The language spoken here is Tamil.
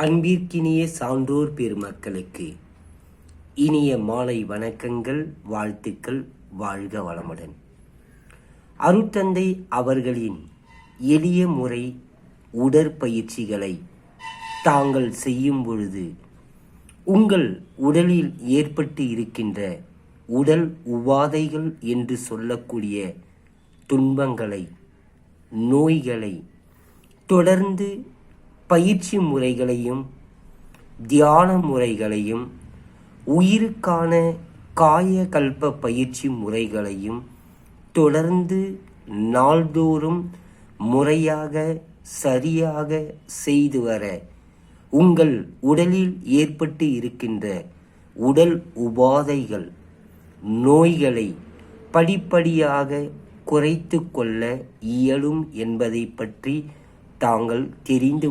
அன்பிற்கினிய சான்றோர் பெருமக்களுக்கு இனிய மாலை வணக்கங்கள் வாழ்த்துக்கள் வாழ்க வளமுடன். அருட்தந்தை அவர்களின் எளிய முறை உடற்பயிற்சிகளை தாங்கள் செய்யும் பொழுது உங்கள் உடலில் ஏற்பட்டு இருக்கின்ற உடல் உபாதைகள் என்று சொல்லக்கூடிய துன்பங்களை நோய்களை தொடர்ந்து பயிற்சி முறைகளையும் தியான முறைகளையும் உயிருக்கான காயகல்ப பயிற்சி முறைகளையும் தொடர்ந்து நாள்தோறும் முறையாக சரியாக செய்து வர உங்கள் உடலில் ஏற்பட்டு இருக்கின்ற உடல் உபாதைகள் நோய்களை படிப்படியாக குறைத்து கொள்ள இயலும் என்பதை பற்றி தாங்கள் தெரிந்து